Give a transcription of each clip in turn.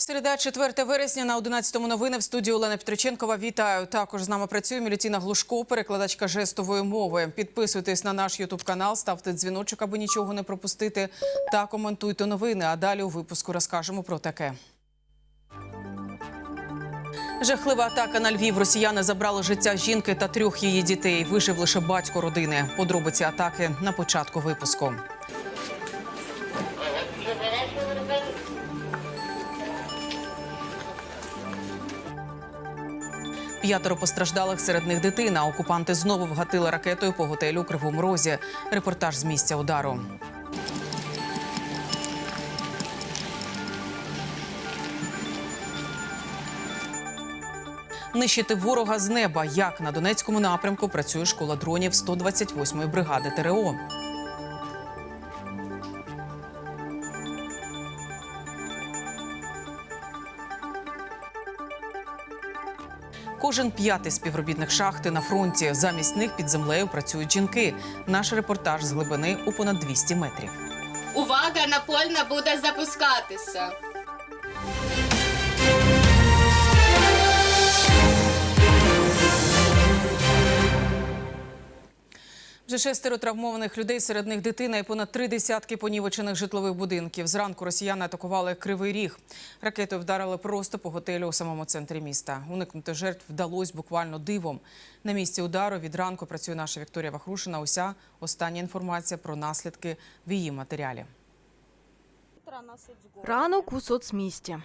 Середа, 4 вересня на 11-му новини в студії Олена Петриченкова. Вітаю. Також з нами працює Мілютіна Глушко, перекладачка жестової мови. Підписуйтесь на наш ютуб канал, ставте дзвіночок, аби нічого не пропустити. Та коментуйте новини. А далі у випуску розкажемо про таке. Жахлива атака на Львів. Росіяни забрали життя жінки та трьох її дітей. Вижив лише батько родини. Подробиці атаки на початку випуску. П'ятеро постраждалих серед них дитина. Окупанти знову вгатили ракетою по готелю у Кривому Розі. Репортаж з місця удару. Нищити ворога з неба. Як на Донецькому напрямку працює школа дронів 128-ї бригади ТРО. Кожен п'ятий співробітник шахти на фронті. Замість них під землею працюють жінки. Наш репортаж з глибини у понад 200 метрів. Увага, напольна буде запускатися. Вже шестеро травмованих людей, серед них дитина і понад три десятки понівечених житлових будинків. Зранку росіяни атакували Кривий Ріг. Ракетою вдарили просто по готелю у самому центрі міста. Уникнути жертв вдалося буквально дивом. На місці удару від ранку працює наша Вікторія Вахрушина. Уся остання інформація про наслідки в її матеріалі. Ранок у соцмісті.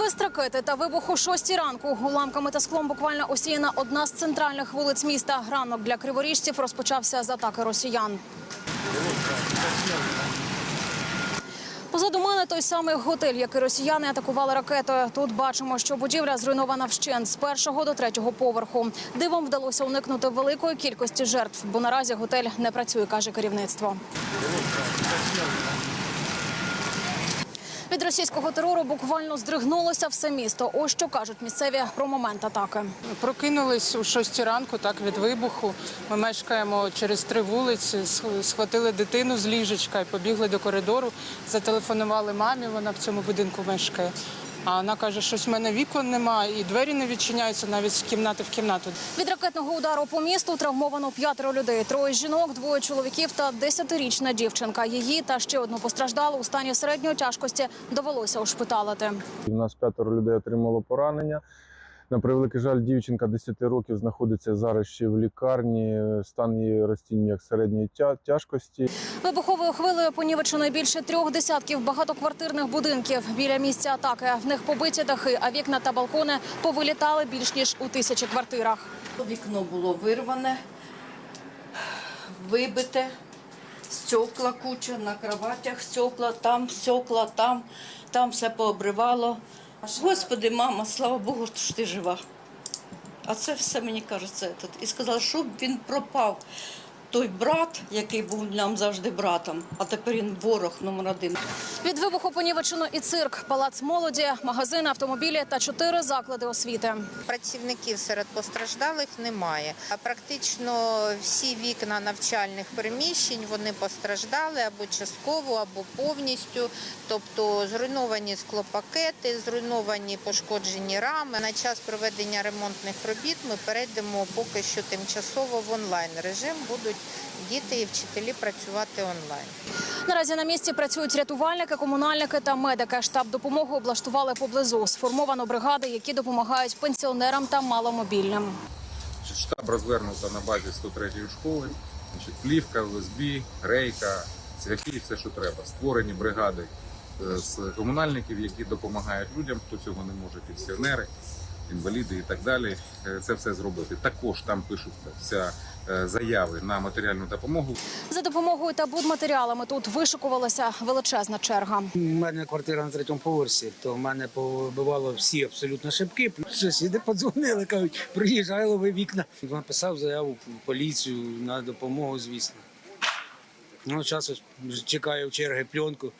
Свист ракети та вибух о 6 ранку. Уламками та склом буквально осіяна одна з центральних вулиць міста. Ранок для криворіжців розпочався з атаки росіян. Позаду мене той самий готель, який росіяни атакували ракетою. Тут бачимо, що будівля зруйнована вщент з першого до третього поверху. Дивом вдалося уникнути великої кількості жертв, бо наразі готель не працює, каже керівництво. Від російського терору буквально здригнулося все місто. Ось що кажуть місцеві про момент атаки. Прокинулись у 6 ранку, так від вибуху. Ми мешкаємо через три вулиці, схватили дитину з ліжечка і побігли до коридору. Зателефонували мамі, вона в цьому будинку мешкає. А вона каже, що в мене вікон немає і двері не відчиняються навіть з кімнати в кімнату. Від ракетного удару по місту травмовано п'ятеро людей: троє жінок, двоє чоловіків та десятирічна дівчинка. Її та ще одну постраждалу у стані середньої тяжкості довелося ушпиталити. У нас п'ятеро людей отримало поранення. На превеликий жаль, дівчинка 10 років знаходиться зараз ще в лікарні. Стан її розцінює як середньої тяжкості. Вибуховою хвилею понівечено більше трьох десятків багатоквартирних будинків біля місця атаки. В них побиті дахи, а вікна та балкони повилітали більш ніж у тисячі квартирах. Вікно було вирване, вибите, стекла куча на кроватях, стекла, там стекла, там, там все пообривало. Господи, мама, слава Богу, що ти жива. А це все мені кажеться. І сказала, щоб він пропав. Той брат, який був нам завжди братом, а тепер він ворог номер один. Від вибуху понівечено і цирк, палац молоді, магазини, автомобілі та чотири заклади освіти. Працівників серед постраждалих немає. А практично всі вікна навчальних приміщень вони постраждали або частково, або повністю. Тобто зруйновані склопакети, зруйновані пошкоджені рами. На час проведення ремонтних робіт ми перейдемо поки що тимчасово в онлайн режим. Будуть діти і вчителі працювати онлайн. Наразі на місці працюють рятувальники, комунальники та медики. Штаб допомоги облаштували поблизу. Сформовано бригади, які допомагають пенсіонерам та маломобільним. Штаб розвернуто на базі 103-ї школи. Значить, плівка, ЛСБ, рейка, цвяхи, все, що треба. Створені бригади е, з комунальників, які допомагають людям, хто цього не може, пенсіонери, інваліди і так далі. Е, Це все зробити. Також там пишуться вся заяви на матеріальну допомогу. За допомогою та будматеріалами тут вишикувалася величезна черга. У мене квартира на третьому поверсі, то в мене повибивало всі абсолютно шибки. Сусіди подзвонили, кажуть, приїжджай, лови вікна. Написав заяву в поліцію на допомогу, звісно. Ну, часу чекаю черги пленку,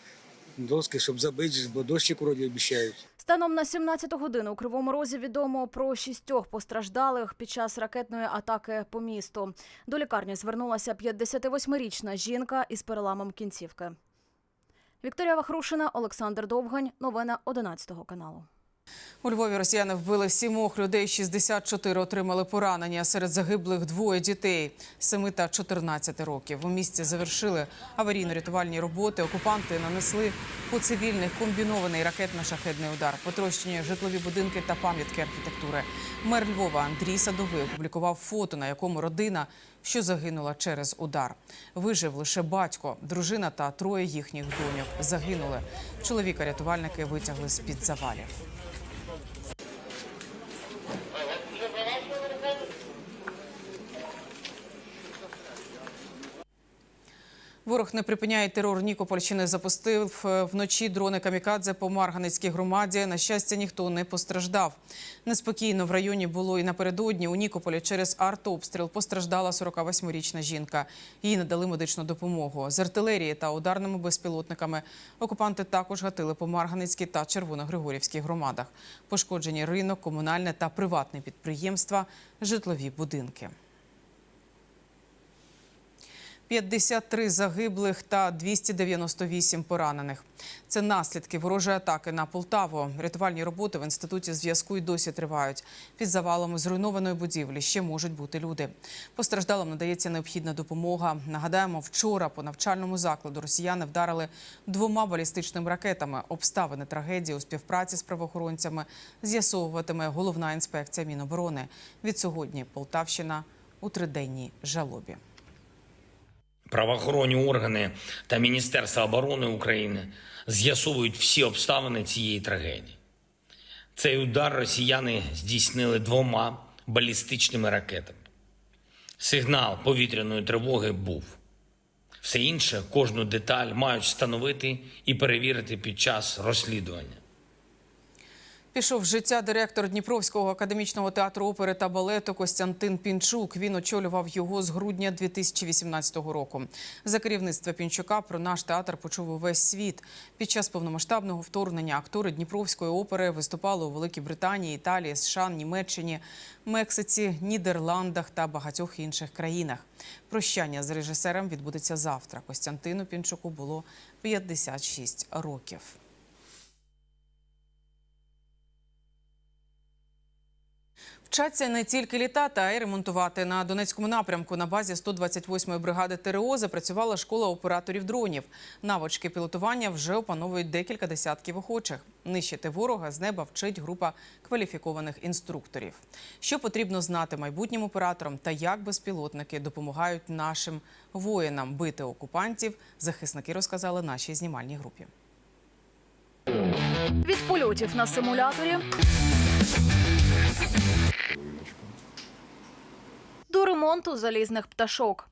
доски, щоб забити, бо дощик вроді обіцяють. Станом на 17 годину у Кривому Розі відомо про шістьох постраждалих під час ракетної атаки по місту. До лікарні звернулася 58-річна жінка із переламом кінцівки. Вікторія Вахрушина, Олександр Довгань. Новини 11 каналу. У Львові росіяни вбили сімох людей, 64 отримали поранення. Серед загиблих двоє дітей 7 та 14 років. У місті завершили аварійно-рятувальні роботи. Окупанти нанесли по цивільних комбінований ракетно-шахедний удар, потрощені житлові будинки та пам'ятки архітектури. Мер Львова Андрій Садовий опублікував фото, на якому родина, що загинула через удар. Вижив лише батько, дружина та троє їхніх доньок загинули. Чоловіка рятувальники витягли з під завалів. Ворог не припиняє терор Нікопольщини. Запустив е, вночі дрони камікадзе по Марганецькій громаді. На щастя, ніхто не постраждав. Неспокійно в районі було і напередодні. У Нікополі через артобстріл постраждала 48-річна жінка. Їй надали медичну допомогу. З артилерії та ударними безпілотниками окупанти також гатили по Марганецькій та Червоногригорівській громадах. Пошкоджені ринок, комунальне та приватне підприємства, житлові будинки. 53 загиблих та 298 поранених. Це наслідки ворожої атаки на Полтаву. Рятувальні роботи в інституті зв'язку й досі тривають. Під завалами зруйнованої будівлі ще можуть бути люди. Постраждалим надається необхідна допомога. Нагадаємо, вчора по навчальному закладу росіяни вдарили двома балістичними ракетами. Обставини трагедії у співпраці з правоохоронцями з'ясовуватиме головна інспекція Міноборони. Від сьогодні Полтавщина у триденній жалобі. Правоохоронні органи та Міністерство оборони України з'ясовують всі обставини цієї трагедії. Цей удар росіяни здійснили двома балістичними ракетами. Сигнал повітряної тривоги був. Все інше, кожну деталь мають встановити і перевірити під час розслідування. Пішов з життя директор Дніпровського академічного театру опери та балету Костянтин Пінчук. Він очолював його з грудня 2018 року. За керівництва Пінчука про наш театр почув увесь світ. Під час повномасштабного вторгнення актори Дніпровської опери виступали у Великій Британії, Італії, США, Німеччині, Мексиці, Нідерландах та багатьох інших країнах. Прощання з режисером відбудеться завтра. Костянтину Пінчуку було 56 років. Вчаться не тільки літати, а й ремонтувати. На Донецькому напрямку на базі 128-ї бригади ТРО запрацювала школа операторів дронів. Навички пілотування вже опановують декілька десятків охочих. Нищити ворога з неба вчить група кваліфікованих інструкторів. Що потрібно знати майбутнім операторам та як безпілотники допомагають нашим воїнам бити окупантів, захисники розказали нашій знімальній групі. Від польотів на симуляторі до ремонту залізних пташок.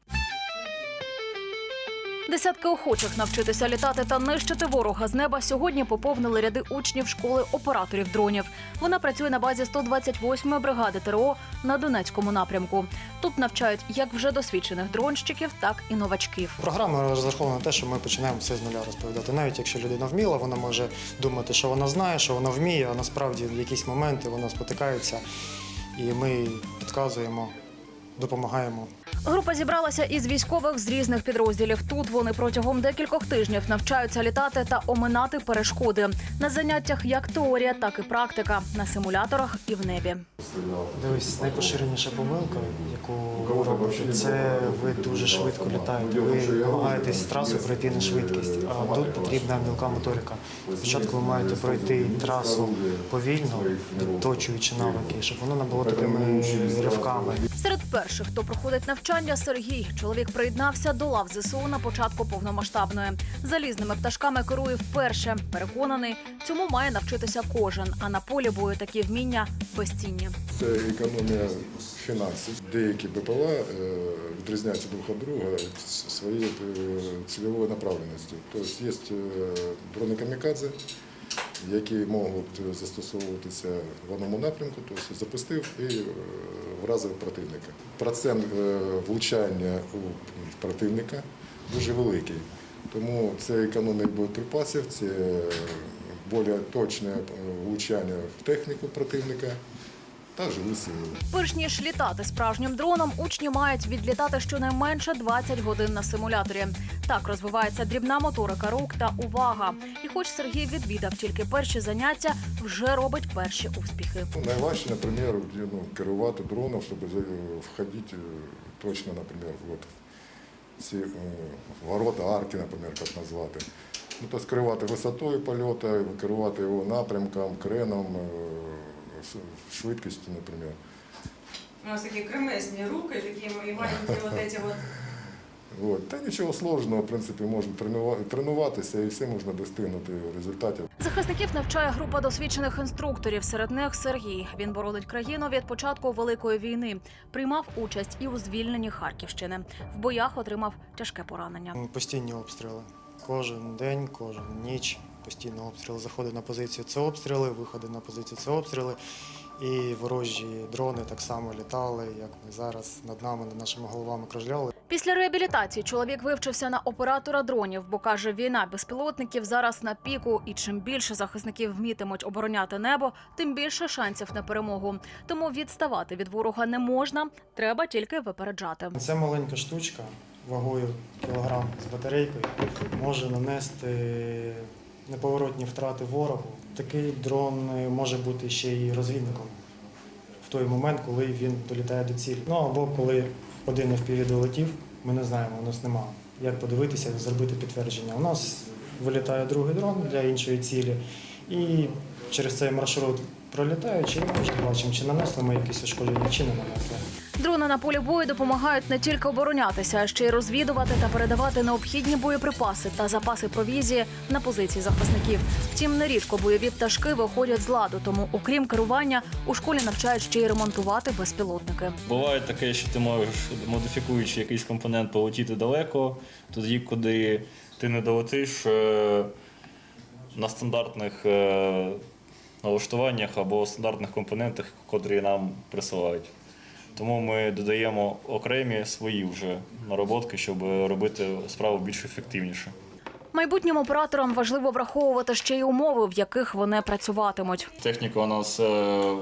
Десятки охочих навчитися літати та нищити ворога з неба сьогодні поповнили ряди учнів школи операторів дронів. Вона працює на базі 128-ї бригади ТРО на Донецькому напрямку. Тут навчають як вже досвідчених дронщиків, так і новачків. Програма розрахована на те, що ми починаємо все з нуля розповідати. Навіть якщо людина вміла, вона може думати, що вона знає, що вона вміє, а насправді в якісь моменти вона спотикається, і ми підказуємо, допомагаємо. Група зібралася із військових з різних підрозділів. Тут вони протягом декількох тижнів навчаються літати та оминати перешкоди на заняттях як теорія, так і практика на симуляторах і в небі. Дивись, найпоширеніша помилка, яку ви робите, це ви дуже швидко літаєте. Ви намагаєтесь трасу пройти на швидкість, а тут потрібна мілка моторика. Спочатку ви маєте пройти трасу повільно, підточуючи навики, щоб воно не було такими ривками. Серед перших, хто проходить навчання, Сергій. Чоловік приєднався до лав ЗСУ на початку повномасштабної. Залізними пташками керує вперше. Переконаний, цьому має навчитися кожен. А на полі бою такі вміння безцінні. Це економія фінансів. Деякі БПЛА е, відрізняються друг від друга своєю е, цільовою направленістю. Тобто є е, які можуть застосовуватися в одному напрямку, тобто запустив і е, вразив противника. Процент е, влучання у противника дуже великий. Тому це економія боєприпасів, це більш точне е, влучання в техніку противника. Также выстрелил. Перш ніж літати справжнім дроном, учні мають відлітати щонайменше 20 годин на симуляторі. Так розвивається дрібна моторика рук та увага. І хоч Сергій відвідав тільки перші заняття, вже робить перші успіхи. Ну, найважче, наприклад, ну, керувати дроном, щоб за- входити е, точно, наприклад, вот, в ці е, ворота арки, наприклад, як назвати. Ну, то керувати висотою польоту, керувати його напрямком, креном, е, ш- швидкістю, наприклад. У нас такі кремезні руки, такі маленькі вот эти вот. От. Та нічого сложного, в принципі, можна тренува- тренуватися і все можна достигнути результатів. Захисників навчає група досвідчених інструкторів. Серед них Сергій. Він боронить країну від початку великої війни. Приймав участь і у звільненні Харківщини. В боях отримав тяжке поранення. Постійні обстріли. Кожен день, кожен ніч. Постійно обстріли. Заходи на позицію це обстріли, виходи на позицію це обстріли. І ворожі дрони так само літали, як ми зараз над нами, над нашими головами кружляли. Після реабілітації чоловік вивчився на оператора дронів, бо каже, війна безпілотників зараз на піку, і чим більше захисників вмітимуть обороняти небо, тим більше шансів на перемогу. Тому відставати від ворога не можна, треба тільки випереджати. Ця маленька штучка вагою кілограм з батарейкою може нанести неповоротні втрати ворогу. Такий дрон е, може бути ще й розвідником в той момент, коли він долітає до цілі. Ну або коли один FPV долетів, ми не знаємо, у нас немає. Як подивитися, зробити підтвердження. У нас вилітає другий дрон для іншої цілі, і через цей маршрут пролітаючи, ми бачимо, чи нанесли ми якісь ушкодження, чи не нанесли. Дрони на полі бою допомагають не тільки оборонятися, а ще й розвідувати та передавати необхідні боєприпаси та запаси провізії на позиції захисників. Втім, нерідко бойові пташки виходять з ладу, тому, окрім керування, у школі навчають ще й ремонтувати безпілотники. Буває таке, що ти можеш, модифікуючи якийсь компонент, полетіти далеко, тоді, куди ти не долетиш е, на стандартних е, налаштуваннях або стандартних компонентах, котрі нам присилають. Тому ми додаємо окремі свої вже нароботки, щоб робити справу більш ефективніше. Майбутнім операторам важливо враховувати ще й умови, в яких вони працюватимуть. Техніка у нас е,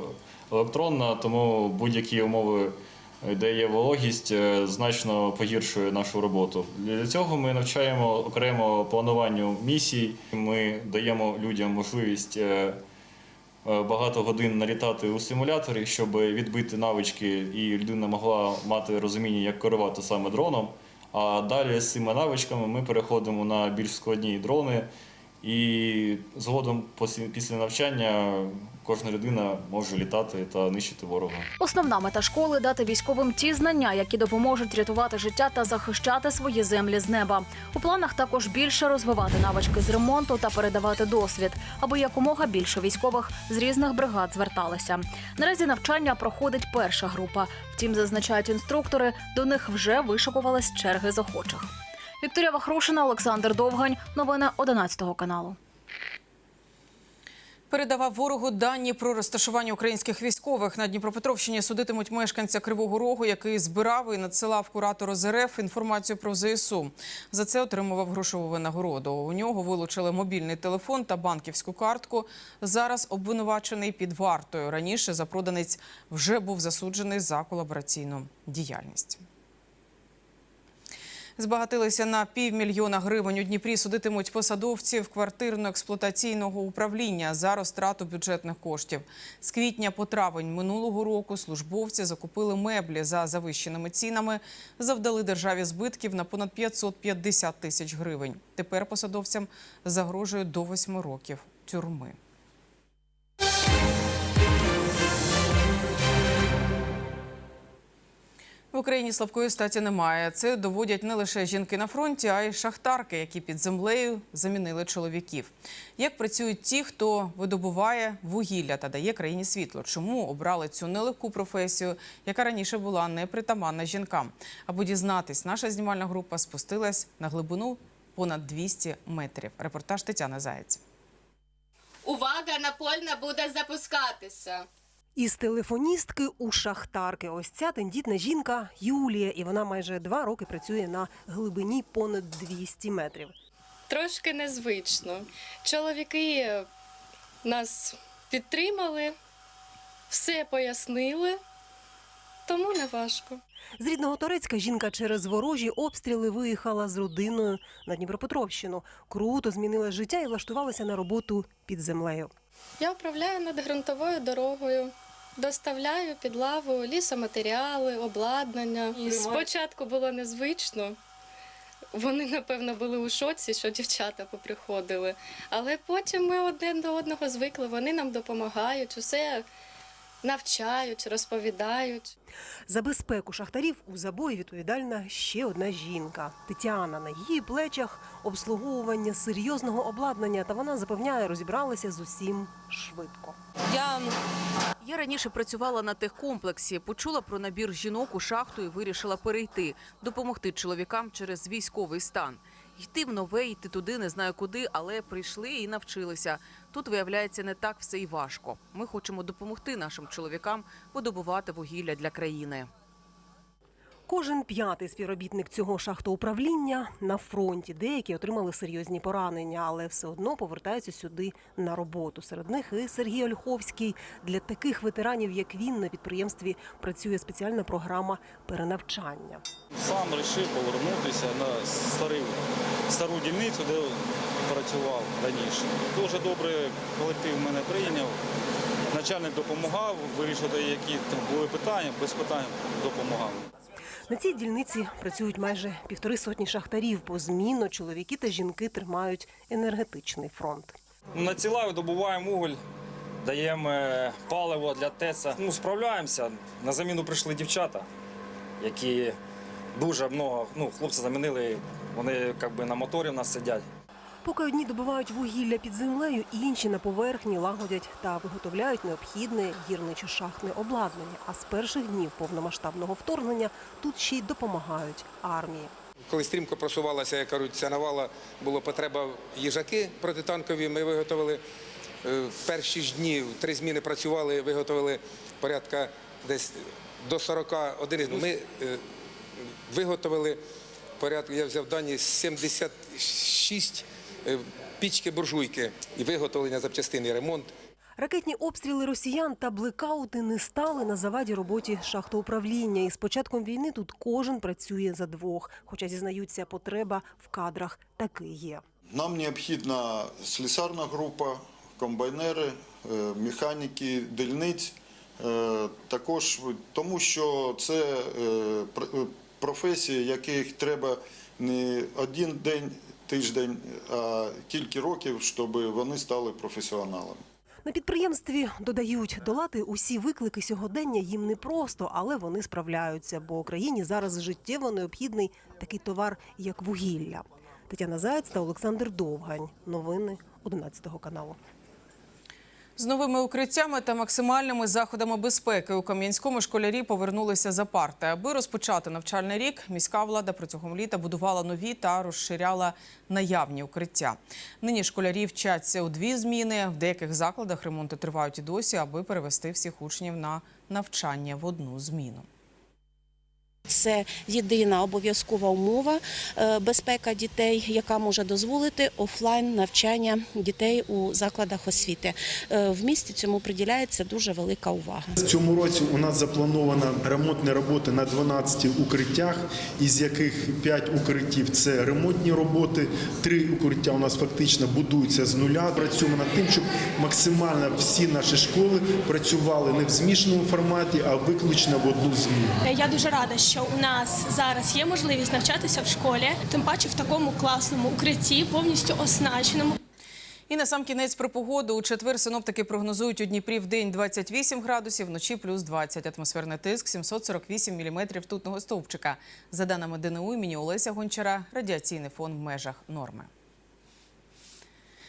електронна, тому будь-які умови, е, де є вологість, е, значно погіршує нашу роботу. Для цього ми навчаємо окремо плануванню місій. Ми даємо людям можливість багато годин налітати у симуляторі, щоб відбити навички, і людина могла мати розуміння, як керувати саме дроном. А далі з цими навичками ми переходимо на більш складні дрони. І згодом після- навчання кожна людина може літати та нищити ворога. Основна мета школи дати військовим ті знання, які допоможуть рятувати життя та захищати свої землі з неба. У планах також більше розвивати навички з ремонту та передавати досвід, аби якомога більше військових з різних бригад зверталися. Наразі навчання проходить перша група. Втім, зазначають інструктори, до них вже вишикувались черги з охочих. Вікторія Вахрушина, Олександр Довгань. Новини 11 каналу. Передавав ворогу дані про розташування українських військових на Дніпропетровщині. Судитимуть мешканця Кривого Рогу, який збирав і надсилав куратору ЗРФ інформацію про ЗСУ. За це отримував грошову винагороду. У нього вилучили мобільний телефон та банківську картку. Зараз обвинувачений під вартою. Раніше запроданець вже був засуджений за колабораційну діяльність. Збагатилися на півмільйона гривень. У Дніпрі судитимуть посадовців квартирно-експлуатаційного управління за розтрату бюджетних коштів. З квітня по травень минулого року службовці закупили меблі за завищеними цінами, завдали державі збитків на понад 550 тисяч гривень. Тепер посадовцям загрожує до восьми років тюрми. В Україні слабкої статі немає. Це доводять не лише жінки на фронті, а й шахтарки, які під землею замінили чоловіків. Як працюють ті, хто видобуває вугілля та дає країні світло? Чому обрали цю нелегку професію, яка раніше була непритаманна жінкам? Аби дізнатись, наша знімальна група спустилась на глибину понад 200 метрів. Репортаж Тетяни Заєць. Увага, напольна буде запускатися. Із телефоністки у шахтарки. Ось ця тендітна жінка Юлія, і вона майже два роки працює на глибині понад 200 метрів. Трошки незвично. Чоловіки нас підтримали, все пояснили, тому не важко. З рідного Торецька жінка через ворожі обстріли виїхала з родиною на Дніпропетровщину. Круто змінила життя і влаштувалася на роботу під землею. Я управляю надґрунтовою дорогою, доставляю під лаву лісоматеріали, обладнання. Спочатку було незвично. Вони, напевно, були у шоці, що дівчата поприходили. Але потім ми один до одного звикли, вони нам допомагають, усе навчають, розповідають. За безпеку шахтарів у забої відповідальна ще одна жінка Тетяна. На її плечах обслуговування серйозного обладнання, та вона запевняє, розібралася з усім швидко. Я... Я раніше працювала на техкомплексі, почула про набір жінок у шахту і вирішила перейти, допомогти чоловікам через військовий стан. Йти в нове, йти туди, не знаю куди, але прийшли і навчилися. Тут виявляється не так все і важко. Ми хочемо допомогти нашим чоловікам видобувати вугілля для країни. Кожен п'ятий співробітник цього шахтоуправління на фронті. Деякі отримали серйозні поранення, але все одно повертаються сюди на роботу. Серед них і Сергій Ольховський. Для таких ветеранів, як він, на підприємстві працює спеціальна програма перенавчання. Сам вирішив повернутися на старий, стару дільницю, де працював раніше. Дуже добре колектив мене прийняв. Начальник допомагав вирішити, які були питання, без питань допомагав. На цій дільниці працюють майже півтори сотні шахтарів. Позмінно чоловіки та жінки тримають енергетичний фронт. На цілаю добуваємо уголь, даємо е, паливо для ТЕЦа. Ну, справляємося. На заміну прийшли дівчата, які дуже много, ну, хлопці замінили, вони якби на моторі в нас сидять. Поки одні добувають вугілля під землею, інші на поверхні лагодять та виготовляють необхідне гірничо-шахтне обладнання. А з перших днів повномасштабного вторгнення тут ще й допомагають армії. Коли стрімко просувалася, як кажуть, ця навала, була потреба їжаки протитанкові. Ми виготовили е, в перші ж дні, три зміни працювали, виготовили порядка десь до 40 одиниць. Ми е, виготовили порядку, я взяв дані 76 е, пічки буржуйки і виготовлення запчастин і ремонт. Ракетні обстріли росіян та блекаути не стали на заваді роботі шахтоуправління. І з початком війни тут кожен працює за двох. Хоча зізнаються, потреба в кадрах таки є. Нам необхідна слісарна група, комбайнери, е, механіки дільниць. Е, Також тому, що це е, е, професії, яких треба не один день, тиждень, кілька років, щоб вони стали професіоналами. На підприємстві додають, долати усі виклики сьогодення їм непросто, але вони справляються, бо Україні зараз життєво необхідний такий товар, як вугілля. Тетяна Заєць та Олександр Довгань. Новини 11 каналу. З новими укриттями та максимальними заходами безпеки у Кам'янському школярі повернулися за парти. Аби розпочати навчальний рік, міська влада протягом літа будувала нові та розширяла наявні укриття. Нині школярі вчаться у дві зміни. В деяких закладах ремонти тривають і досі, аби перевести всіх учнів на навчання в одну зміну. Це єдина обов'язкова умова е, безпека дітей, яка може дозволити офлайн навчання дітей у закладах освіти. Е, В місті цьому приділяється дуже велика увага. В цьому році у нас заплановано ремонтні роботи на 12 укриттях, із яких 5 укриттів це ремонтні роботи, 3 укриття у нас фактично будуються з нуля. Працюємо над тим, щоб максимально всі наші школи працювали не в змішаному форматі, а виключно в одну зміну. Я дуже рада, що у нас зараз є можливість навчатися в школі, тим паче в такому класному укритті, повністю оснащеному. І на сам кінець про погоду. У четвер синоптики прогнозують у Дніпрі в день 28 градусів, вночі плюс 20. Атмосферний тиск 748 міліметрів тутного стовпчика. За даними ДНУ імені Олеся Гончара, радіаційний фон в межах норми.